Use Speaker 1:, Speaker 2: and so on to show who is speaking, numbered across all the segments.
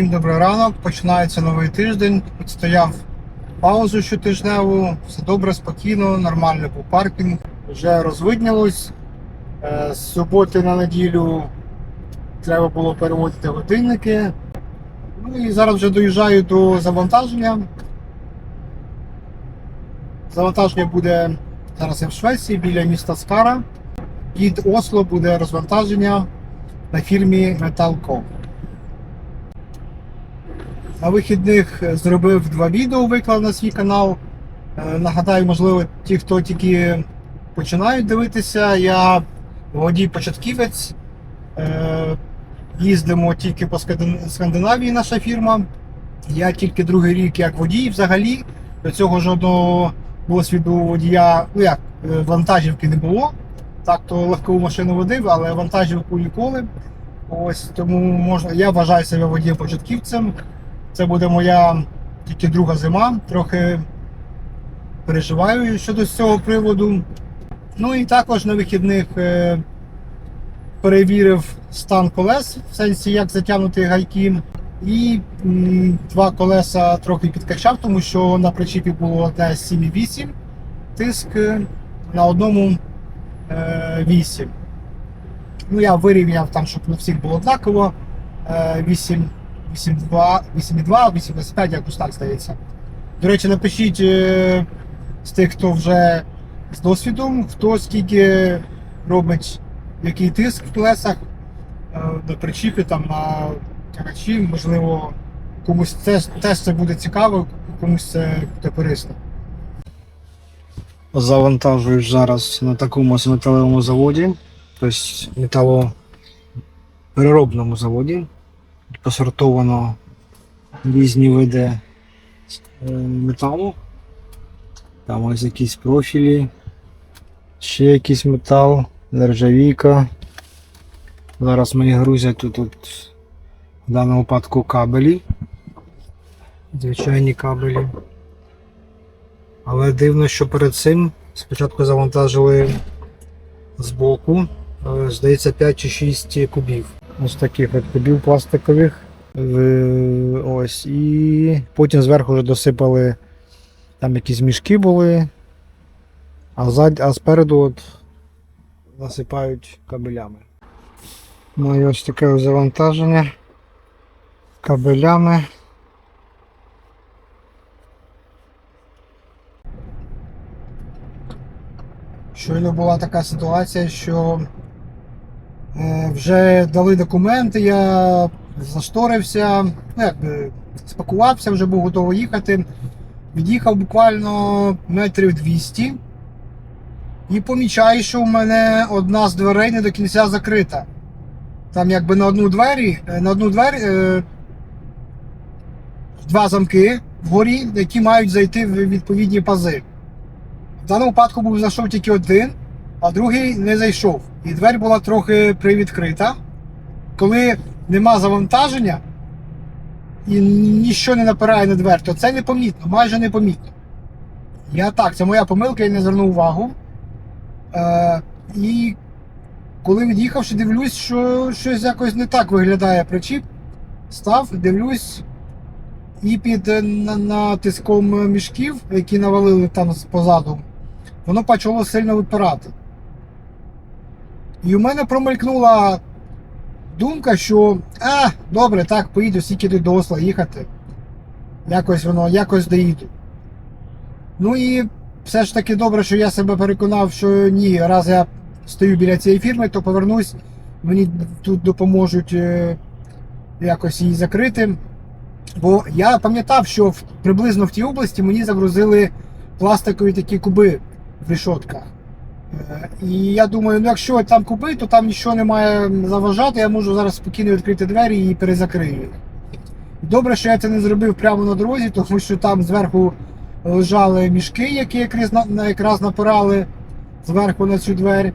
Speaker 1: Всім добрий ранок. Починається новий тиждень. Відстояв паузу щотижневу. Все добре, спокійно, нормально по паркінг. Вже розвиднялось. Е, З суботи на неділю треба було переводити годинники. Ну і зараз вже доїжджаю до завантаження. Завантаження буде зараз я в Швеції біля міста Скара. Під Осло буде розвантаження на фірмі Metalco. На вихідних зробив два відео, виклав на свій канал. Е, Нагадаю, можливо, ті, хто тільки починають дивитися, я водій початківець. Е, Їздимо тільки по Скандинавії, наша фірма. Я тільки другий рік як водій взагалі. До цього жодного досвіду водія, ну як, е, вантажівки не було. Так, то легкову машину водив, але вантажівку ніколи. Ось тому можна. Я вважаю себе водієм початківцем. Це буде моя тільки друга зима. Трохи переживаю щодо цього приводу. Ну і також на вихідних е, перевірив стан колес, в сенсі як затягнути гайки. І два колеса трохи підкачав, тому що на причіпі було одне 7,8 тиск, е, на одному е, 8. Ну, я вирівняв там, щоб на всіх було однаково. Е, 8, 8,2, 8,2, 85, якось так здається. До речі, напишіть е, з тих, хто вже з досвідом, хто скільки робить який тиск в колесах е, на причіпі, там, на тягачі. Можливо, комусь теж, теж це буде цікаво, комусь це буде корисно. Завантажують зараз на такому металевому заводі, тобто металопереробному заводі. Посортовано різні види е, металу. Там ось якісь профілі, ще якийсь метал, нержавійка. Зараз мені грузять тут, тут в даному випадку кабелі. Звичайні кабелі. Але дивно, що перед цим спочатку завантажили збоку, е, здається, 5 чи 6 кубів. Ось таких от кубів пластикових. Е, Ось. І потім зверху вже досипали там якісь мішки були, а, зад... а спереду от насипають кабелями. Ну і ось таке ось завантаження кабелями. Щойно була така ситуація, що вже дали документи, я зашторився, ну, якби спакувався, вже був готовий їхати. Від'їхав буквально метрів 200 і помічаю, що в мене одна з дверей не до кінця закрита. Там якби на одну двері, е, на одну двері е, два замки вгорі, які мають зайти в відповідні пази. В даному випадку був зайшов тільки один, а другий не зайшов. І двері була трохи привідкрита. Коли нема завантаження і нічого не напирає на двері, то це непомітно, майже непомітно. Я так, це моя помилка, я не звернув увагу. Е, і коли від'їхавши, дивлюсь, що щось якось не так виглядає причіп. Став, дивлюсь, і під е, натиском мішків, які навалили там позаду, воно почало сильно випирати. І у мене промелькнула думка, що а, добре, так, поїду, скільки тут до Осла їхати. Якось воно, якось доїду. Ну і все ж таки добре, що я себе переконав, що ні, раз я стою біля цієї фірми, то повернусь, мені тут допоможуть е, якось її закрити. Бо я пам'ятав, що приблизно в тій області мені загрузили пластикові такі куби в рішотках. І я думаю, ну якщо там куби, то там нічого не має заважати, я можу зараз спокійно відкрити двері і перезакрию. Добре, що я це не зробив прямо на дорозі, тому що там зверху лежали мішки, які якраз, якраз напирали зверху на цю двері.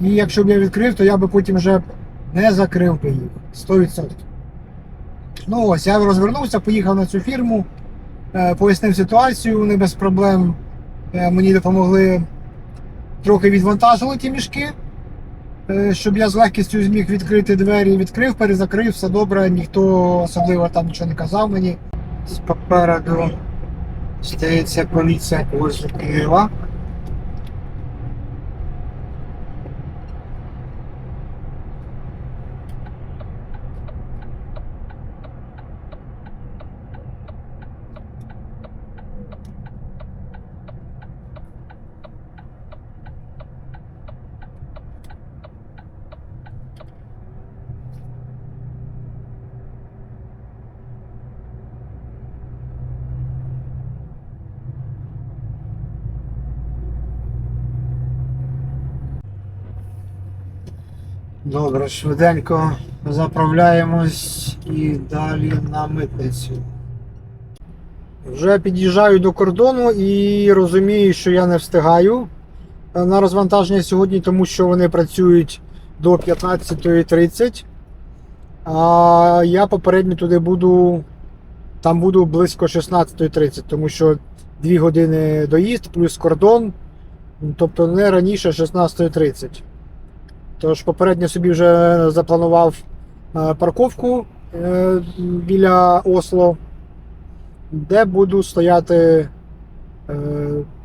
Speaker 1: І якщо б я відкрив, то я би потім вже не закрив би їх 100%. Ну ось, я розвернувся, поїхав на цю фірму, е, пояснив ситуацію, вони без проблем е, мені допомогли, трохи відвантажили ті мішки. е, щоб я з легкістю зміг відкрити двері, відкрив, перезакрив, все добре, ніхто особливо там нічого не казав мені. З попереду здається поліція Києва. Добре, швиденько заправляємось і далі на митницю. Вже під'їжджаю до кордону і розумію, що я не встигаю е, на розвантаження сьогодні, тому що вони працюють до 15.30. А я попередньо туди буду. Там буду близько 16.30, тому що 2 години доїзд плюс кордон. Тобто не раніше 16.30. Тож попередньо собі вже запланував е, парковку е, біля Осло, де буду стояти е,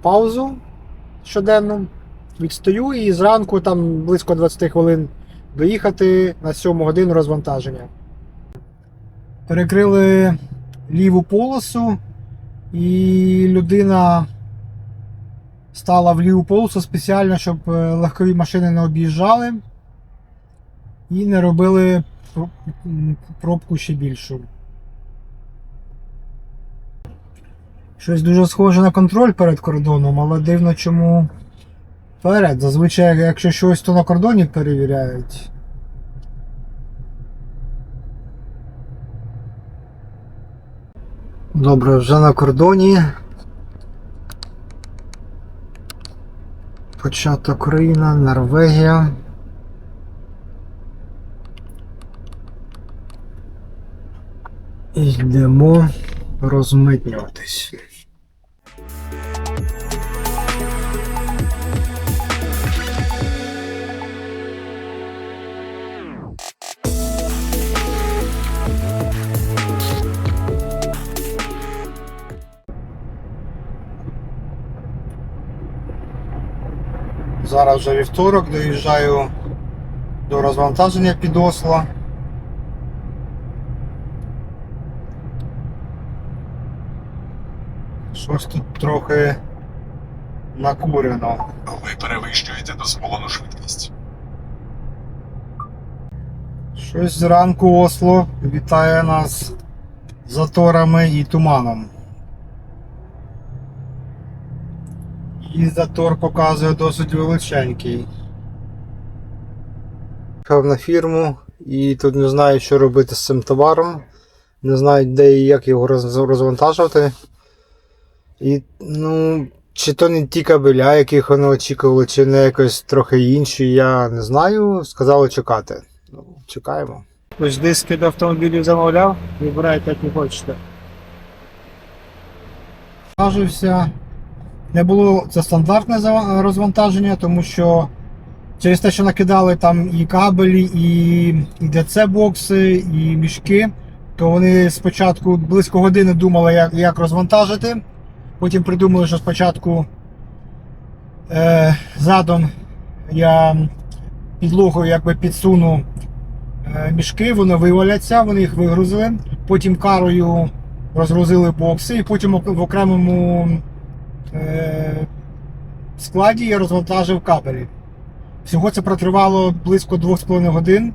Speaker 1: паузу щоденну. Відстою і зранку там близько 20 хвилин доїхати на 7 годину розвантаження. Перекрили ліву полосу, і людина стала в ліву полосу спеціально, щоб легкові машини не об'їжджали і не робили пробку ще більшу. Щось дуже схоже на контроль перед кордоном, але дивно чому перед. Зазвичай, якщо щось, то на кордоні перевіряють. Добре, вже на кордоні. Початок країна, Норвегія. Йдемо розмитнюватись. Зараз вже вівторок, доїжджаю до розвантаження під Осло. Щось тут трохи накурено.
Speaker 2: Ви перевищуєте дозволену швидкість.
Speaker 1: Щось зранку Осло вітає нас заторами і туманом. І затор показує досить величенький. Їхав на фірму і тут не знаю, що робити з цим товаром. Не знаю, де і як його розвантажувати. І, ну, чи то не ті кабеля, яких вони очікували, чи не якось трохи інші, я не знаю. Сказали чекати. Ну, чекаємо. Ось диски до автомобілів замовляв, вибирайте, як ви хочете. Розвантажився. Не було це стандартне розвантаження, тому що через те, що накидали там і кабелі, і, і ДЦ-бокси, і мішки, то вони спочатку близько години думали, як, як розвантажити. Потім придумали, що спочатку е, задом я підлогою якби підсуну е, мішки, вони виваляться, вони їх вигрузили. Потім карою розгрузили бокси, і потім в окремому е, складі я розвантажив кабелі. Всього це протривало близько 2,5 годин.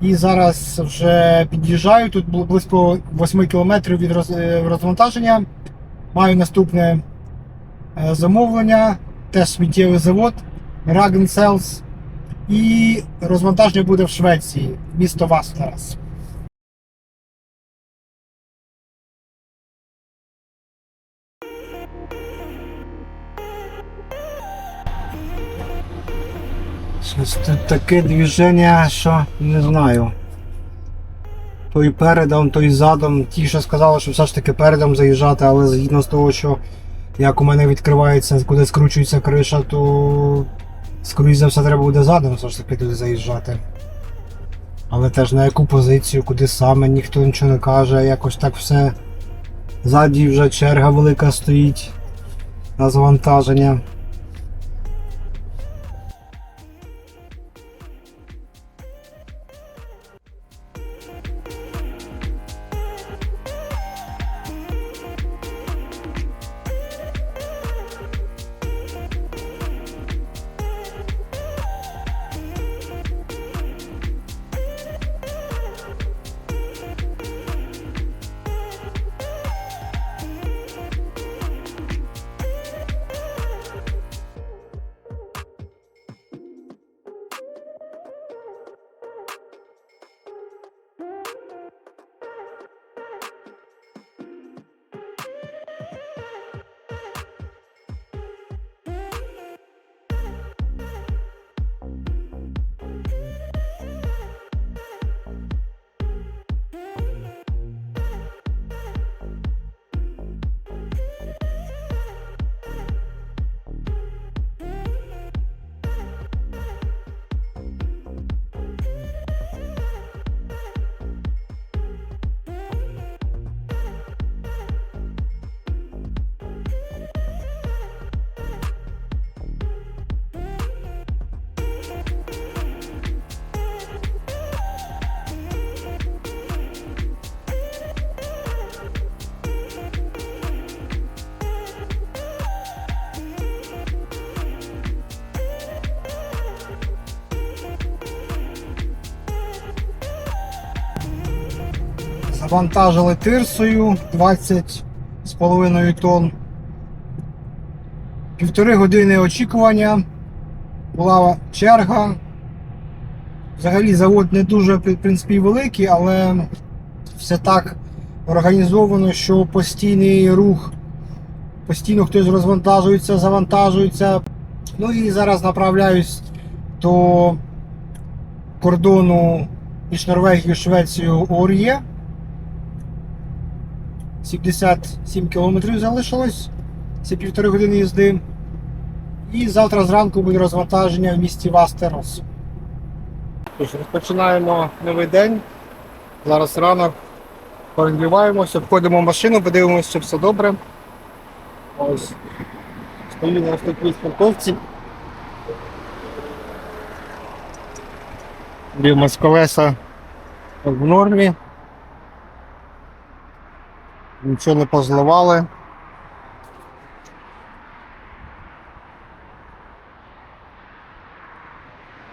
Speaker 1: І зараз вже під'їжджаю. Тут було близько 8 кілометрів від е, розвантаження. Маю наступне е, замовлення, теж сміттєвий завод, Ragen Cells. І розвантаження буде в Швеції, місто. Щось тут таке движення, що не знаю. То і передом, то і задом. Ті, що сказали, що все ж таки передом заїжджати, але згідно з того, що як у мене відкривається, куди скручується криша, то Скоріше за все, треба буде задом все ж таки туди заїжджати. Але теж на яку позицію, куди саме, ніхто нічого не каже, якось так все. Ззаді вже черга велика стоїть на завантаження. Завантажили тирсою 20 з половиною тонн. Півтори години очікування. Була черга. Взагалі завод не дуже в принципі, великий, але все так організовано, що постійний рух, постійно хтось розвантажується, завантажується. Ну і зараз направляюсь до кордону між Норвегією і Швецією Ор'є. 77 кілометрів залишилось. Це півтори години їзди. І завтра зранку буде розвантаження в місті Вастерос. Розпочинаємо новий день. Зараз ранок. Перегріваємося, входимо в машину, подивимося, що все добре. Ось. Стою на такій парковці. Дивимось колеса в нормі. Нічого не позливали.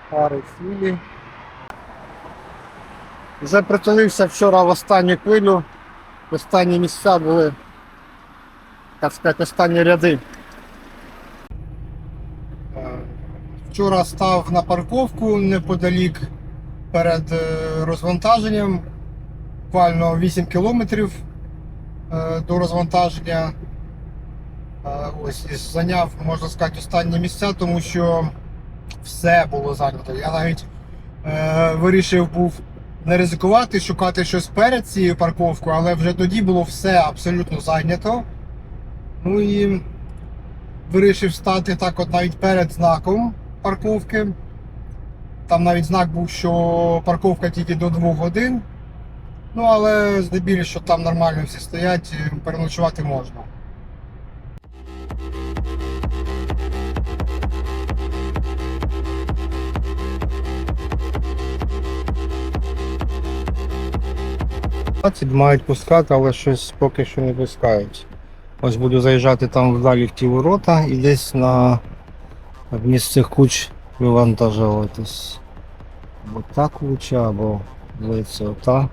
Speaker 1: Пари цілі. Вже притулився вчора в останню хвилю. Останні місця були, так сказати, останні ряди. Е, Вчора став на парковку неподалік перед е, розвантаженням. Буквально 8 кілометрів до розвантаження. Е, Ось і зайняв, можна сказати, останні місця, тому що все було зайнято. Я навіть е, вирішив був не ризикувати, шукати щось перед цією парковкою, але вже тоді було все абсолютно зайнято. Ну і вирішив стати так от навіть перед знаком парковки. Там навіть знак був, що парковка тільки до 2 годин. Ну, але здебільшого там нормально всі стоять, переночувати можна. Мають пускати, але щось поки що не пускають. Ось буду заїжджати там вдалі в ті ворота і десь на цих куч вивантажуватись. Або та куча, або здається, ота.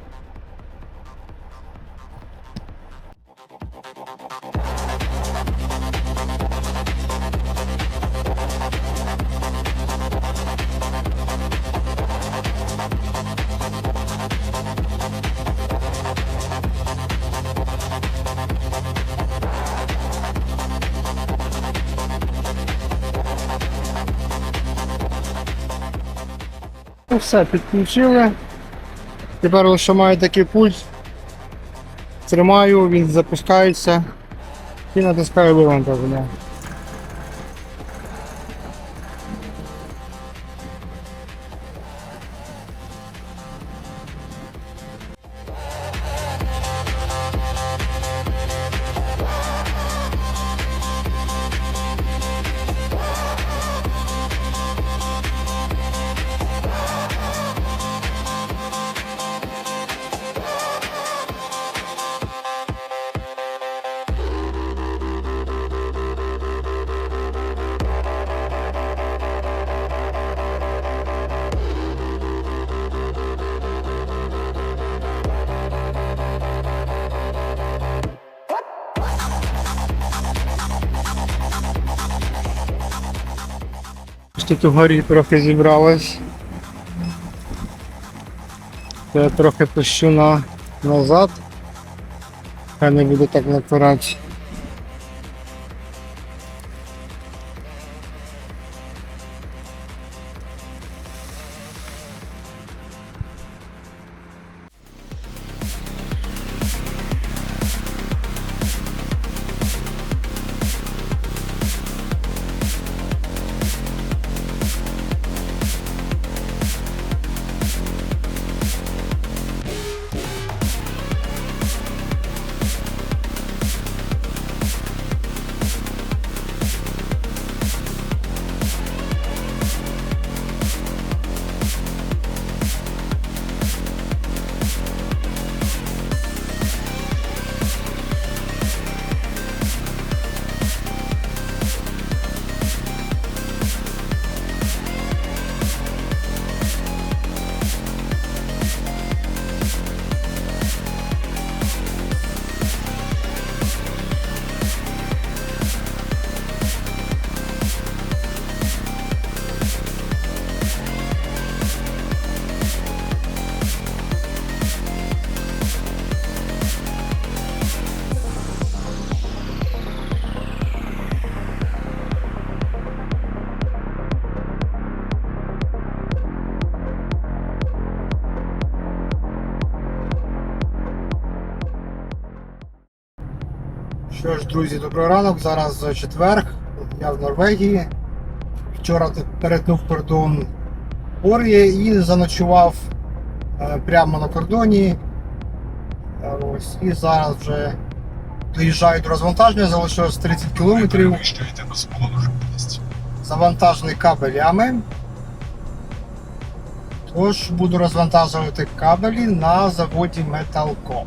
Speaker 1: Все, підключили. Тепер лише маю такий пульс. Тримаю, він запускається і натискаю вивантаження. Тут угорі трохи зібралось. Я трохи пущу на назад. Хай не буду так напирати. Що ж, друзі, добрий ранок. Зараз четверг. Я в Норвегії. Вчора перетнув кордон Ор'є і заночував е, прямо на кордоні. Е, Ось, і зараз вже доїжджаю до розвантаження, залишилось 30
Speaker 2: Ви
Speaker 1: кілометрів. Завантажений кабелями. Тож буду розвантажувати кабелі на заводі Metalcom.